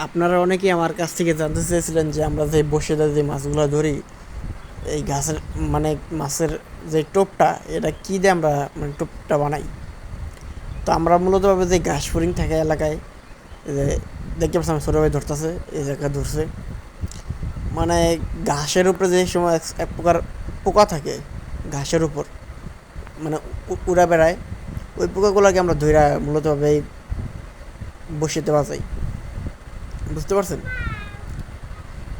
আপনারা অনেকেই আমার কাছ থেকে জানতে চেয়েছিলেন যে আমরা যে বসে যে মাছগুলো ধরি, এই গাছের মানে মাছের যে টোপটা, এটা কী দিয়ে আমরা মানে টোপটা বানাই? তো আমরা মূলতভাবে যে ঘাস ফরিং থাকে এলাকায় যে দেখতে পাচ্ছি আমার ছোটো ভাই ধরতেছে, এই জায়গায় ধরছে। মানে ঘাসের উপরে যে সময় এক- প্রকার পোকা থাকে, ঘাসের উপর মানে উড়া বেড়ায়, ওই পোকাগুলোকে আমরা ধইরা মূলত ভাবে এই বসিতে বাজাই বুঝতে পারছেন?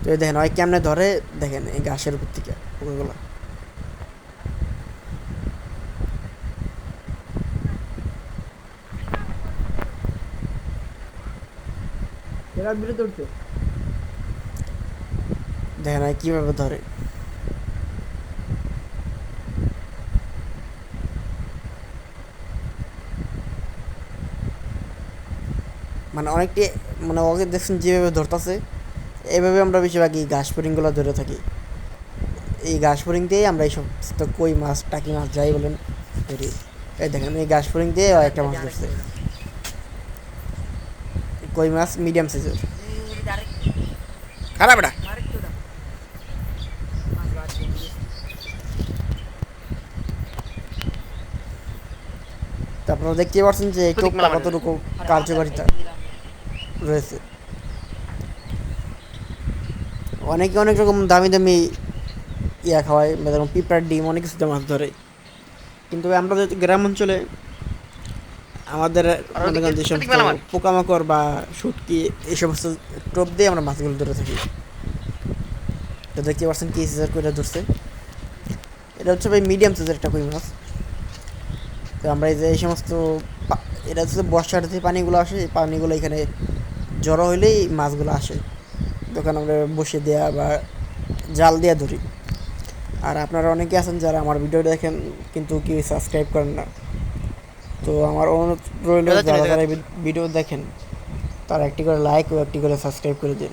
তো এই দেখেন ওই কেমনে ধরে দেখেন এই গাছের উপর থেকে উঠছে। দেখেন কীভাবে ধরে। মানে অনেকটি মানে ওকে দেখছেন যেভাবে ধরতেছে এইভাবে আমরা বেশিরভাগই ঘাস ফরিংগুলো ধরে থাকি। এই ঘাস ফরিং দিয়েই আমরা এইসব তো কই মাছ টাকি মাছ যাই বলেন ধরি। এই দেখেন এই ঘাস ফরিং দিয়ে একটা মাছ ধরছে। কই মাছ? মিডিয়াম সাইজের। খারাপ এটা। আপনারা দেখতেই পাচ্ছেন যে এই কতটুকু কার্যকারিতা। রয়েছে। অনেকে অনেক রকম দামি দামি ইয়া খাওয়ায় যেমন পিঁপড়ার ডিম অনেক কিছুতে মাছ ধরে। কিন্তু আমরা যেহেতু গ্রাম অঞ্চলে আমাদের যে সমস্ত পোকামাকড় বা শুটকি এই সমস্ত টোপ দিয়ে আমরা মাছগুলো ধরে থাকি। তো দেখতে পাচ্ছেন কি সিজার করে ধরছে। এটা হচ্ছে ভাই মিডিয়াম সাইজের একটা কই মাছ। তো আমরা এই যে এই সমস্ত এটা হচ্ছে বর্ষার যে পানিগুলো আসে এই পানিগুলো এখানে জড়ো হইলেই মাছগুলো আসে। দোকান আমরা বসে দেওয়া বা জাল দিয়ে ধরি। আর আপনারা অনেকে আছেন যারা আমার ভিডিও দেখেন কিন্তু কি সাবস্ক্রাইব করেন না। তো আমার অনুরোধ রইল যারা যারা ভিডিও দেখেন তারা একটি করে লাইক ও একটি করে সাবস্ক্রাইব করে দিন।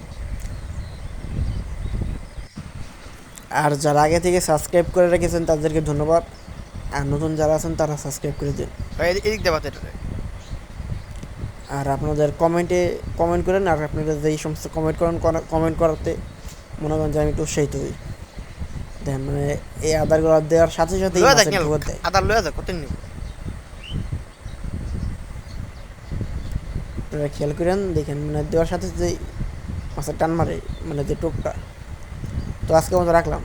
আর যারা আগে থেকে সাবস্ক্রাইব করে রেখেছেন তাদেরকে ধন্যবাদ। আর নতুন যারা আছেন তারা সাবস্ক্রাইব করে দিন। এদিক- আর আপনাদের কমেন্টে কমেন্ট করেন আর আপনারা যেই সমস্ত কমেন্ট করেন কমেন্ট করাতে মনে করেন যে আমি একটু উৎসাহিত হই। দেন মানে এই আদারগুলো দেওয়ার সাথে সাথে আদার লয়ে যা কত নিব? আপনারা খেয়াল করেন দেখেন মানে দেওয়ার সাথে যে মাছের টান মারে মানে যে টোপটা। তো আজকে মতো রাখলাম।